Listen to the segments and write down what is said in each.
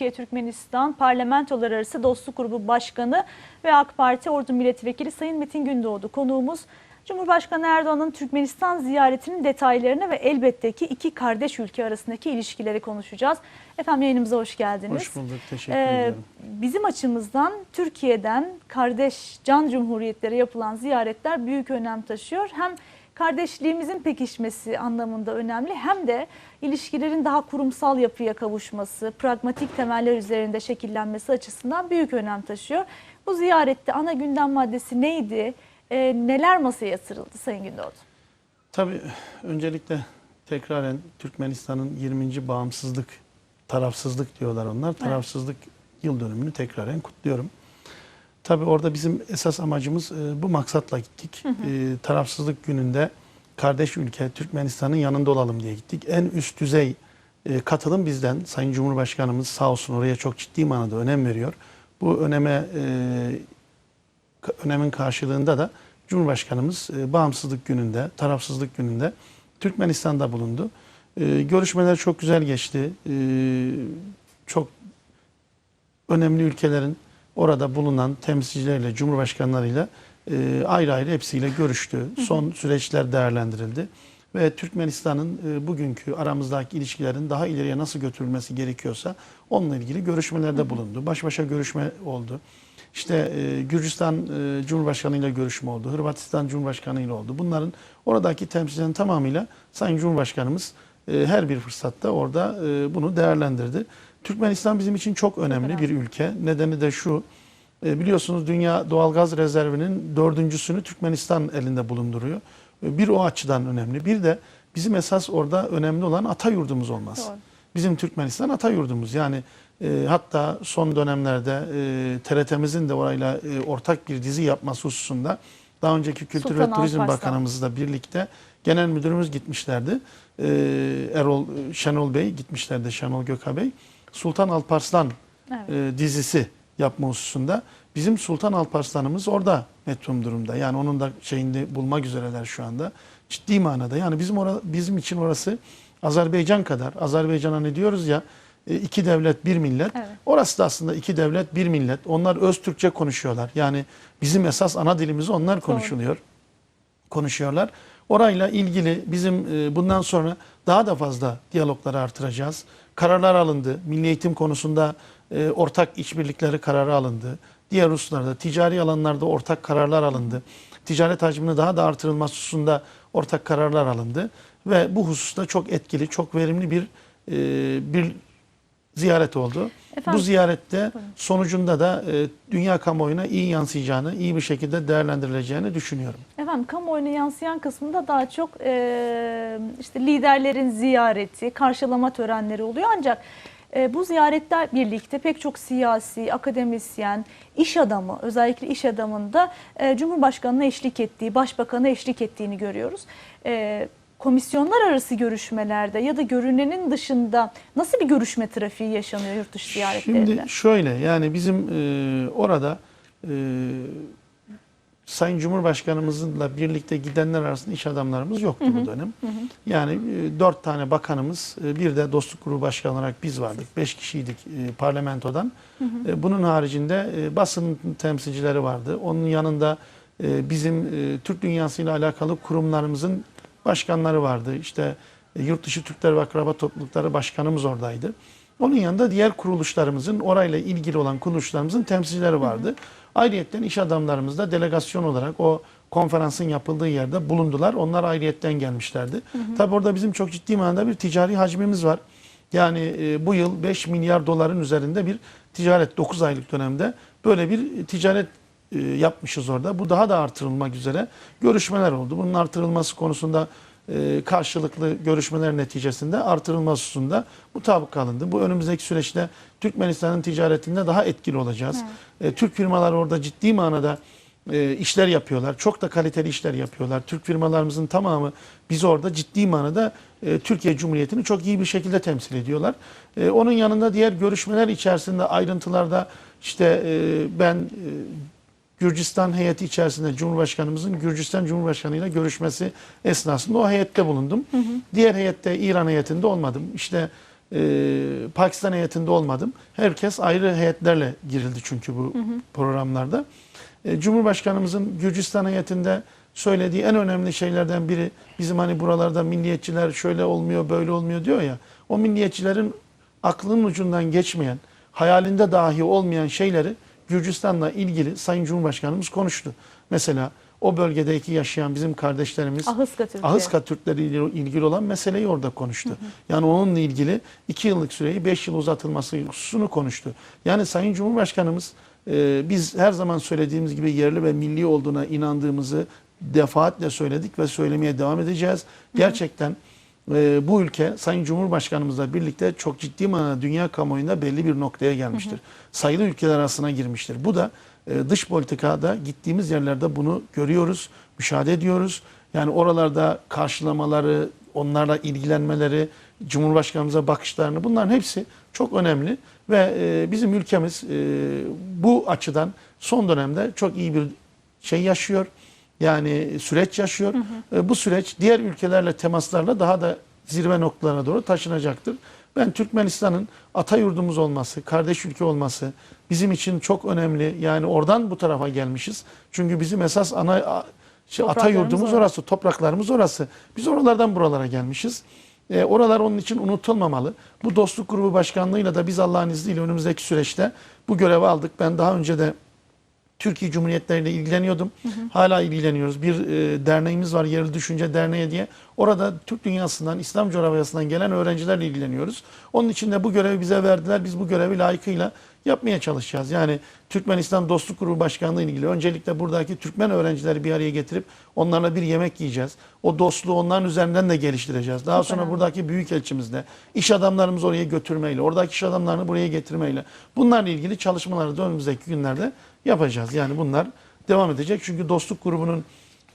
Türkiye-Türkmenistan Parlamentolar Arası Dostluk Grubu Başkanı ve AK Parti Ordu Milletvekili Sayın Metin Gündoğdu konuğumuz. Cumhurbaşkanı Erdoğan'ın Türkmenistan ziyaretinin detaylarını ve elbette ki iki kardeş ülke arasındaki ilişkileri konuşacağız. Efendim yayınımıza hoş geldiniz. Hoş bulduk. Teşekkür Ee, ediyorum. bizim açımızdan Türkiye'den kardeş can cumhuriyetlere yapılan ziyaretler büyük önem taşıyor. Hem kardeşliğimizin pekişmesi anlamında önemli hem de ilişkilerin daha kurumsal yapıya kavuşması, pragmatik temeller üzerinde şekillenmesi açısından büyük önem taşıyor. Bu ziyarette ana gündem maddesi neydi? Ee, neler masaya yatırıldı Sayın Gündoğdu? Tabii öncelikle tekraren Türkmenistan'ın 20. bağımsızlık, tarafsızlık diyorlar onlar. Tarafsızlık yıl dönümünü tekraren kutluyorum. Tabii orada bizim esas amacımız e, bu maksatla gittik. E, tarafsızlık gününde kardeş ülke Türkmenistan'ın yanında olalım diye gittik. En üst düzey e, katılım bizden. Sayın Cumhurbaşkanımız sağ olsun oraya çok ciddi manada önem veriyor. Bu öneme e, önemin karşılığında da Cumhurbaşkanımız e, bağımsızlık gününde, tarafsızlık gününde Türkmenistan'da bulundu. E, görüşmeler çok güzel geçti. E, çok önemli ülkelerin orada bulunan temsilcileriyle, cumhurbaşkanlarıyla e, ayrı ayrı hepsiyle görüştü. Son süreçler değerlendirildi. Ve Türkmenistan'ın e, bugünkü aramızdaki ilişkilerin daha ileriye nasıl götürülmesi gerekiyorsa onunla ilgili görüşmelerde bulundu. Baş başa görüşme oldu. İşte e, Gürcistan e, Cumhurbaşkanı ile görüşme oldu. Hırvatistan Cumhurbaşkanı ile oldu. Bunların oradaki temsilcilerin tamamıyla Sayın Cumhurbaşkanımız e, her bir fırsatta orada e, bunu değerlendirdi. Türkmenistan bizim için çok önemli bir ülke. Nedeni de şu. e, Biliyorsunuz dünya doğalgaz rezervinin dördüncüsünü Türkmenistan elinde bulunduruyor. E, Bir o açıdan önemli. Bir de bizim esas orada önemli olan ata yurdumuz. Doğru. Bizim Türkmenistan ata yurdumuz. Yani e, hatta son dönemlerde e, TRT'mizin de orayla e, ortak bir dizi yapması hususunda daha önceki Kültür Sultan ve Turizm Alparslan. Bakanımızla birlikte genel müdürümüz gitmişlerdi. E, Erol Şenol Bey gitmişlerdi Şenol Göka Bey. Sultan Alparslan Evet. e, dizisi yapma hususunda bizim Sultan Alparslan'ımız orada metrum durumda. Yani onun da şeyini bulmak üzereler şu anda. Ciddi manada. Yani bizim ora, bizim için orası Azerbaycan kadar. Azerbaycan'a ne diyoruz ya e, iki devlet bir millet. Evet. Orası da aslında iki devlet bir millet. Onlar öz Türkçe konuşuyorlar. Yani bizim esas ana dilimizi onlar konuşuluyor. Konuşuyorlar. Orayla ilgili bizim e, bundan sonra daha da fazla diyalogları artıracağız. Kararlar alındı. Milli eğitim konusunda e, ortak işbirlikleri kararı alındı. Diğer hususlarda ticari alanlarda ortak kararlar alındı. Ticaret hacmini daha da artırılması hususunda ortak kararlar alındı. Ve bu hususta çok etkili, çok verimli bir e, bir ziyaret oldu. Efendim? Bu ziyarette sonucunda da e, dünya kamuoyuna iyi yansıyacağını, iyi bir şekilde değerlendirileceğini düşünüyorum. Efendim kamuoyuna yansıyan kısmında daha çok e, işte liderlerin ziyareti, karşılama törenleri oluyor. Ancak e, bu ziyaretler birlikte pek çok siyasi, akademisyen, iş adamı, özellikle iş adamında e, Cumhurbaşkanı'na eşlik ettiği, Başbakan'a eşlik ettiğini görüyoruz. E, komisyonlar arası görüşmelerde ya da görünenin dışında nasıl bir görüşme trafiği yaşanıyor yurt dışı ziyaretlerinde? Şimdi şöyle yani bizim e, orada e, Sayın Cumhurbaşkanımızla birlikte gidenler arasında iş adamlarımız yoktu bu dönem. Yani e, dört tane bakanımız, e, bir de dostluk grubu başkanı olarak biz vardık. Beş kişiydik e, parlamentodan. E, bunun haricinde e, basın temsilcileri vardı. Onun yanında e, bizim e, Türk dünyasıyla alakalı kurumlarımızın başkanları vardı. İşte e, Yurt Dışı Türkler ve Akraba Toplulukları Başkanımız oradaydı. Onun yanında diğer kuruluşlarımızın, orayla ilgili olan kuruluşlarımızın temsilcileri vardı. Ayrıyetten iş adamlarımız da delegasyon olarak o konferansın yapıldığı yerde bulundular. Onlar ayrıyetten gelmişlerdi. Tabi orada bizim çok ciddi manada bir ticari hacmimiz var. Yani e, bu yıl 5 milyar doların üzerinde bir ticaret 9 aylık dönemde böyle bir ticaret yapmışız orada. Bu daha da artırılmak üzere görüşmeler oldu. Bunun artırılması konusunda e, karşılıklı görüşmeler neticesinde artırılması hususunda mutabık alındı. Bu önümüzdeki süreçte Türkmenistan'ın ticaretinde daha etkili olacağız. E, Türk firmaları orada ciddi manada e, işler yapıyorlar. Çok da kaliteli işler yapıyorlar. Türk firmalarımızın tamamı biz orada ciddi manada e, Türkiye Cumhuriyeti'ni çok iyi bir şekilde temsil ediyorlar. E, onun yanında diğer görüşmeler içerisinde ayrıntılarda işte e, ben e, Gürcistan heyeti içerisinde Cumhurbaşkanımızın Gürcistan Cumhurbaşkanı ile görüşmesi esnasında o heyette bulundum. Diğer heyette İran heyetinde olmadım. İşte e, Pakistan heyetinde olmadım. Herkes ayrı heyetlerle girildi çünkü bu programlarda. E, Cumhurbaşkanımızın Gürcistan heyetinde söylediği en önemli şeylerden biri bizim hani buralarda milliyetçiler şöyle olmuyor böyle olmuyor diyor ya. O milliyetçilerin aklının ucundan geçmeyen, hayalinde dahi olmayan şeyleri Gürcistan'la ilgili Sayın Cumhurbaşkanımız konuştu. Mesela o bölgedeki yaşayan bizim kardeşlerimiz Ahıska Türkiye. Ahıska Türkleri ile ilgili olan meseleyi orada konuştu. Yani onunla ilgili iki yıllık süreyi beş yıl uzatılması hususunu konuştu. Yani Sayın Cumhurbaşkanımız e, biz her zaman söylediğimiz gibi yerli ve milli olduğuna inandığımızı defaatle söyledik ve söylemeye devam edeceğiz. Gerçekten e, bu ülke Sayın Cumhurbaşkanımızla birlikte çok ciddi manada dünya kamuoyunda belli bir noktaya gelmiştir. Sayılı ülkeler arasına girmiştir. Bu da e, dış politikada gittiğimiz yerlerde bunu görüyoruz, müşahede ediyoruz. Yani oralarda karşılamaları, onlarla ilgilenmeleri, Cumhurbaşkanımıza bakışlarını bunların hepsi çok önemli ve e, bizim ülkemiz e, bu açıdan son dönemde çok iyi bir şey yaşıyor. Yani süreç yaşıyor. E, bu süreç diğer ülkelerle temaslarla daha da zirve noktalarına doğru taşınacaktır. Ben Türkmenistan'ın ata yurdumuz olması, kardeş ülke olması bizim için çok önemli. Yani oradan bu tarafa gelmişiz. Çünkü bizim esas ana şey, ata yurdumuz orası. orası, topraklarımız orası. Biz oralardan buralara gelmişiz. E, oralar onun için unutulmamalı. Bu dostluk grubu başkanlığıyla da biz Allah'ın izniyle önümüzdeki süreçte bu görevi aldık. Ben daha önce de Türkiye Cumhuriyetleri ile ilgileniyordum. Hala ilgileniyoruz. Bir e, derneğimiz var Yerli Düşünce Derneği diye. Orada Türk dünyasından, İslam coğrafyasından gelen öğrencilerle ilgileniyoruz. Onun için de bu görevi bize verdiler. Biz bu görevi layıkıyla yapmaya çalışacağız. Yani Türkmenistan Dostluk Grubu Başkanlığı ile ilgili öncelikle buradaki Türkmen öğrencileri bir araya getirip onlarla bir yemek yiyeceğiz. O dostluğu onların üzerinden de geliştireceğiz. Daha Çok sonra önemli. buradaki büyükelçimizle, iş adamlarımızı oraya götürmeyle, oradaki iş adamlarını buraya getirmeyle bunlarla ilgili çalışmaları da önümüzdeki günlerde yapacağız. Yani bunlar devam edecek. Çünkü dostluk grubunun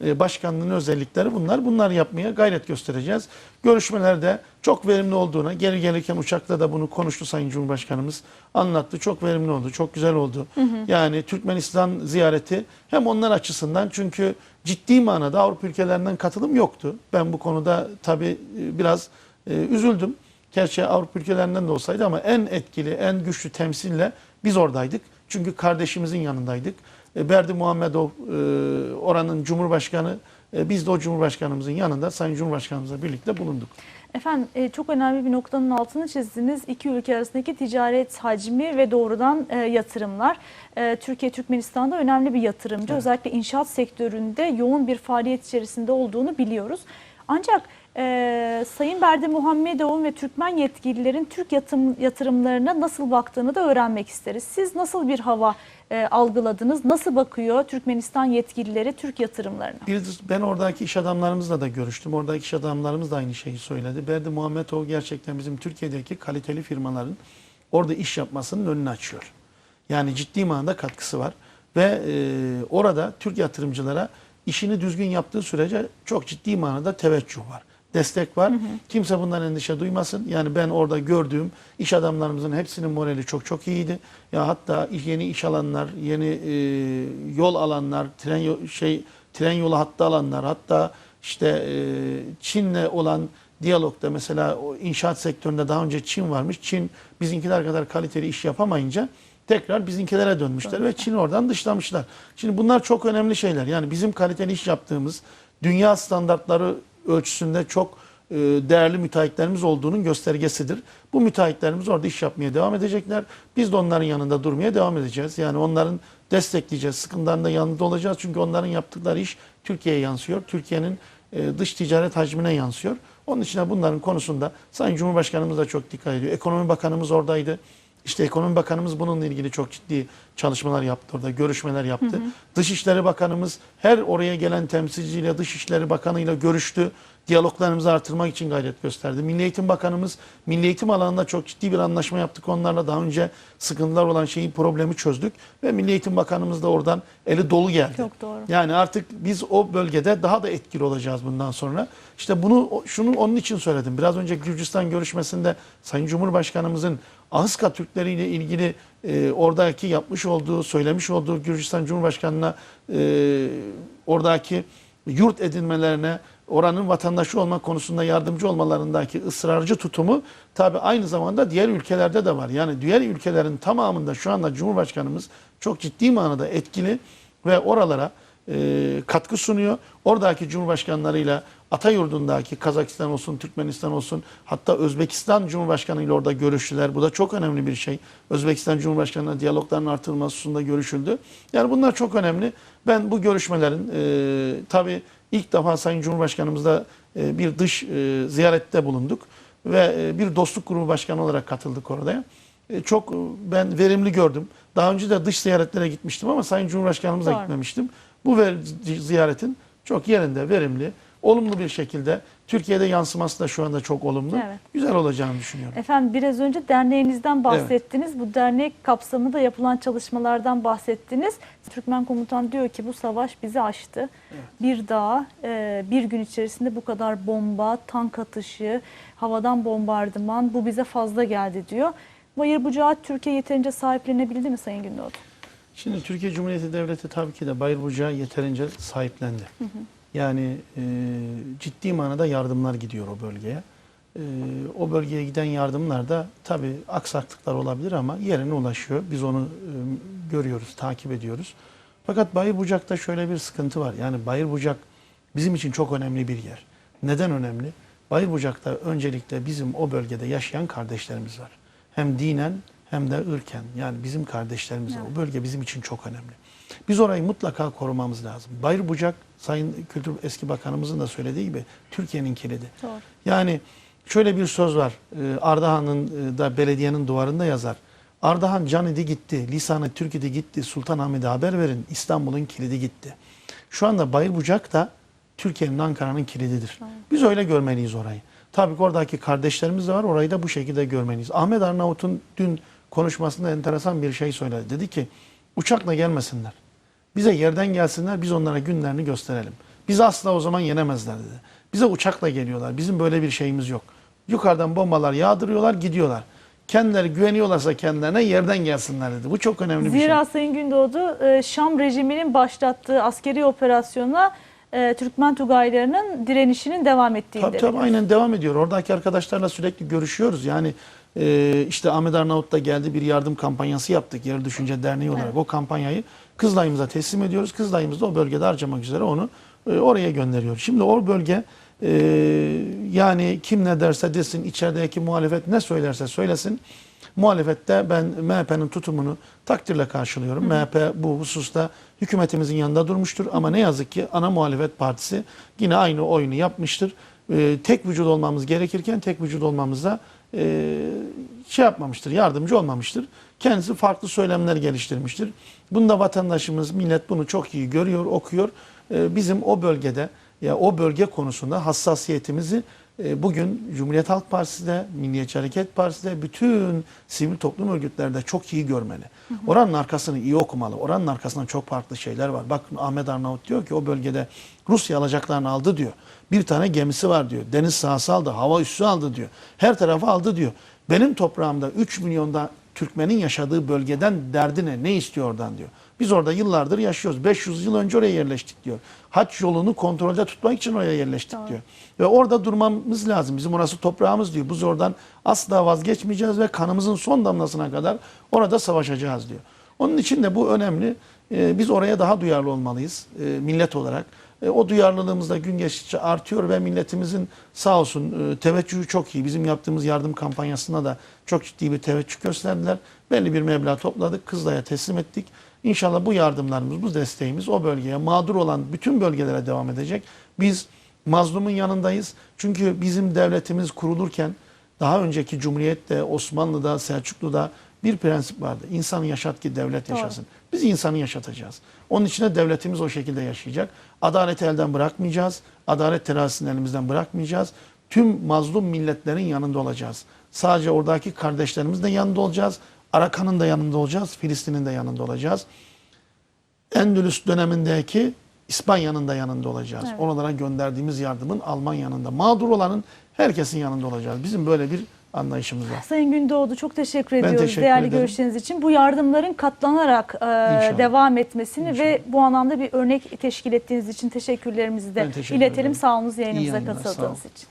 başkanlığının özellikleri bunlar. Bunlar yapmaya gayret göstereceğiz. Görüşmelerde çok verimli olduğuna, geri gelirken uçakta da bunu konuştu Sayın Cumhurbaşkanımız. Anlattı. Çok verimli oldu. Çok güzel oldu. Yani Türkmenistan ziyareti hem onlar açısından çünkü ciddi manada Avrupa ülkelerinden katılım yoktu. Ben bu konuda tabii e, biraz e, üzüldüm. Gerçi Avrupa ülkelerinden de olsaydı ama en etkili, en güçlü temsille biz oradaydık. Çünkü kardeşimizin yanındaydık. E, Berdi Muhammedov e, oranın Cumhurbaşkanı, e, biz de o Cumhurbaşkanımızın yanında Sayın Cumhurbaşkanımızla birlikte bulunduk. Efendim çok önemli bir noktanın altını çizdiniz. İki ülke arasındaki ticaret hacmi ve doğrudan yatırımlar. Türkiye Türkmenistan'da önemli bir yatırımcı. Evet. Özellikle inşaat sektöründe yoğun bir faaliyet içerisinde olduğunu biliyoruz. Ancak e, Sayın Berdi Muhammedov'un ve Türkmen yetkililerin Türk yatırım, yatırımlarına nasıl baktığını da öğrenmek isteriz. Siz nasıl bir hava e, algıladınız? Nasıl bakıyor Türkmenistan yetkilileri Türk yatırımlarına? Ben oradaki iş adamlarımızla da görüştüm. Oradaki iş adamlarımız da aynı şeyi söyledi. Berdi Muhammedov gerçekten bizim Türkiye'deki kaliteli firmaların orada iş yapmasının önünü açıyor. Yani ciddi manada katkısı var. Ve e, orada Türk yatırımcılara işini düzgün yaptığı sürece çok ciddi manada teveccüh var. Destek var. Kimse bundan endişe duymasın. Yani ben orada gördüğüm iş adamlarımızın hepsinin morali çok çok iyiydi. Ya hatta yeni iş alanlar, yeni e, yol alanlar, tren şey tren yolu hattı alanlar, hatta işte e, Çin'le olan diyalogda mesela o inşaat sektöründe daha önce Çin varmış. Çin bizimkiler kadar kaliteli iş yapamayınca tekrar bizimkilere dönmüşler ve Çin'i oradan dışlamışlar. Şimdi bunlar çok önemli şeyler. Yani bizim kaliteli iş yaptığımız dünya standartları ölçüsünde çok e, değerli müteahhitlerimiz olduğunun göstergesidir. Bu müteahhitlerimiz orada iş yapmaya devam edecekler. Biz de onların yanında durmaya devam edeceğiz. Yani onların destekleyeceğiz. Sıkıntılarında yanında olacağız. Çünkü onların yaptıkları iş Türkiye'ye yansıyor. Türkiye'nin e, dış ticaret hacmine yansıyor. Onun için bunların konusunda Sayın Cumhurbaşkanımız da çok dikkat ediyor. Ekonomi Bakanımız oradaydı. İşte Ekonomi Bakanımız bununla ilgili çok ciddi çalışmalar yaptı orada, görüşmeler yaptı. Dışişleri Bakanımız her oraya gelen temsilciyle Dışişleri Bakanı'yla görüştü. Diyaloglarımızı artırmak için gayret gösterdi. Milli Eğitim Bakanımız milli eğitim alanında çok ciddi bir anlaşma yaptık onlarla. Daha önce sıkıntılar olan şeyi, problemi çözdük. Ve Milli Eğitim Bakanımız da oradan eli dolu geldi. Çok doğru. Yani artık biz o bölgede daha da etkili olacağız bundan sonra. İşte bunu şunu onun için söyledim. Biraz önce Gürcistan görüşmesinde Sayın Cumhurbaşkanımızın Ahıska Türkleri ile ilgili e, oradaki yapmış olduğu, söylemiş olduğu Gürcistan Cumhurbaşkanı'na e, oradaki yurt edinmelerine oranın vatandaşı olma konusunda yardımcı olmalarındaki ısrarcı tutumu tabi aynı zamanda diğer ülkelerde de var. Yani diğer ülkelerin tamamında şu anda Cumhurbaşkanımız çok ciddi manada etkili ve oralara e, katkı sunuyor. Oradaki Cumhurbaşkanlarıyla Atayurdu'ndaki Kazakistan olsun, Türkmenistan olsun hatta Özbekistan Cumhurbaşkanı ile orada görüştüler. Bu da çok önemli bir şey. Özbekistan Cumhurbaşkanı'na diyalogların artırılması hususunda görüşüldü. Yani bunlar çok önemli. Ben bu görüşmelerin e, tabii ilk defa Sayın Cumhurbaşkanımızla e, bir dış e, ziyarette bulunduk ve e, bir dostluk grubu başkanı olarak katıldık orada. E, çok e, ben verimli gördüm. Daha önce de dış ziyaretlere gitmiştim ama Sayın Cumhurbaşkanımıza Doğru. gitmemiştim. Bu ziyaretin çok yerinde, verimli, olumlu bir şekilde Türkiye'de yansıması da şu anda çok olumlu. Evet. Güzel olacağını düşünüyorum. Efendim biraz önce derneğinizden bahsettiniz. Bu dernek kapsamında yapılan çalışmalardan bahsettiniz. Türkmen komutan diyor ki bu savaş bizi aştı. Bir daha e, bir gün içerisinde bu kadar bomba, tank atışı, havadan bombardıman bu bize fazla geldi diyor. Bayır Bucağı Türkiye yeterince sahiplenebildi mi Sayın Gündoğdu? Şimdi Türkiye Cumhuriyeti Devleti tabii ki de Bucağı yeterince sahiplendi. Yani e, ciddi manada yardımlar gidiyor o bölgeye. E, o bölgeye giden yardımlar da tabii aksaklıklar olabilir ama yerine ulaşıyor. Biz onu e, görüyoruz, takip ediyoruz. Fakat Bayır Bucak'ta şöyle bir sıkıntı var. Yani Bayır Bucak bizim için çok önemli bir yer. Neden önemli? Bayır Bucak'ta öncelikle bizim o bölgede yaşayan kardeşlerimiz var. Hem dinen hem de ırken. Yani bizim kardeşlerimiz var. O bölge bizim için çok önemli. Biz orayı mutlaka korumamız lazım. Bayır Bucak, Sayın Kültür Eski Bakanımızın da söylediği gibi Türkiye'nin kilidi. Doğru. Yani şöyle bir söz var. Ee, Ardahan'ın e, da belediyenin duvarında yazar. Ardahan can idi gitti, lisanı Türk idi gitti, Sultanahmet'e haber verin, İstanbul'un kilidi gitti. Şu anda Bayır Bucak da Türkiye'nin Ankara'nın kilididir. Biz öyle görmeliyiz orayı. Tabii ki oradaki kardeşlerimiz de var, orayı da bu şekilde görmeliyiz. Ahmet Arnavut'un dün konuşmasında enteresan bir şey söyledi. Dedi ki uçakla gelmesinler. Bize yerden gelsinler, biz onlara günlerini gösterelim. Biz asla o zaman yenemezler dedi. Bize uçakla geliyorlar. Bizim böyle bir şeyimiz yok. Yukarıdan bombalar yağdırıyorlar, gidiyorlar. Kendileri güveniyorlarsa kendilerine yerden gelsinler dedi. Bu çok önemli bir şey. Zira Sayın Gündoğdu e, Şam rejiminin başlattığı askeri operasyona e, Türkmen Tugaylarının direnişinin devam ettiğini Tabii tabii aynen devam ediyor. Oradaki arkadaşlarla sürekli görüşüyoruz. Yani e, işte Ahmet Arnavut da geldi bir yardım kampanyası yaptık. Yarı Düşünce Derneği olarak Evet. o kampanyayı Kızılay'ımıza teslim ediyoruz. Kızılay'ımız da o bölgede harcamak üzere onu e, oraya gönderiyor. Şimdi o bölge e, yani kim ne derse desin içerideki muhalefet ne söylerse söylesin. Muhalefette ben MHP'nin tutumunu takdirle karşılıyorum. MHP bu hususta hükümetimizin yanında durmuştur ama ne yazık ki ana muhalefet partisi yine aynı oyunu yapmıştır. Ee, tek vücut olmamız gerekirken tek vücut olmamıza e, şey yapmamıştır, yardımcı olmamıştır. Kendisi farklı söylemler geliştirmiştir. Bunda vatandaşımız, millet bunu çok iyi görüyor, okuyor. Ee, bizim o bölgede ya o bölge konusunda hassasiyetimizi e, bugün Cumhuriyet Halk Partisi de, Milliyetçi Hareket Partisi de bütün sivil toplum örgütleri de çok iyi görmeli. Oranın arkasını iyi okumalı. Oranın arkasında çok farklı şeyler var. Bakın Ahmet Arnavut diyor ki o bölgede Rusya alacaklarını aldı diyor. Bir tane gemisi var diyor. Deniz sahası aldı, hava üssü aldı diyor. Her tarafı aldı diyor. Benim toprağımda 3 milyonda Türkmenin yaşadığı bölgeden derdi ne? İstiyor oradan diyor. Biz orada yıllardır yaşıyoruz. 500 yıl önce oraya yerleştik diyor. Haç yolunu kontrolde tutmak için oraya yerleştik diyor. Ve orada durmamız lazım. Bizim orası toprağımız diyor. Biz oradan asla vazgeçmeyeceğiz ve kanımızın son damlasına kadar orada savaşacağız diyor. Onun için de bu önemli. Ee, biz oraya daha duyarlı olmalıyız e, millet olarak. E, o duyarlılığımız da gün geçtikçe artıyor ve milletimizin sağ olsun e, teveccühü çok iyi. Bizim yaptığımız yardım kampanyasında da çok ciddi bir teveccüh gösterdiler. Belli bir meblağ topladık, Kızılay'a teslim ettik. İnşallah bu yardımlarımız, bu desteğimiz o bölgeye, mağdur olan bütün bölgelere devam edecek. Biz mazlumun yanındayız. Çünkü bizim devletimiz kurulurken daha önceki Cumhuriyet'te, Osmanlı'da, Selçuklu'da bir prensip vardı. İnsanı yaşat ki devlet Doğru. yaşasın. Biz insanı yaşatacağız. Onun için de devletimiz o şekilde yaşayacak. Adaleti elden bırakmayacağız. Adalet terazisini elimizden bırakmayacağız. Tüm mazlum milletlerin yanında olacağız. Sadece oradaki kardeşlerimizin de yanında olacağız. Arakan'ın da yanında olacağız. Filistin'in de yanında olacağız. Endülüs dönemindeki İspanya'nın da yanında olacağız. Evet. Oralara gönderdiğimiz yardımın Almanya'nın da mağdur olanın herkesin yanında olacağız. Bizim böyle bir anlayışımız var. Sayın Gündoğdu çok teşekkür Ben ediyoruz teşekkür değerli ederim. görüşleriniz için. Bu yardımların katlanarak e, devam etmesini ve bu anlamda bir örnek teşkil ettiğiniz için teşekkürlerimizi de teşekkür iletelim. ederim. Sağ olunuz İyi yayınımıza katıldığınız için.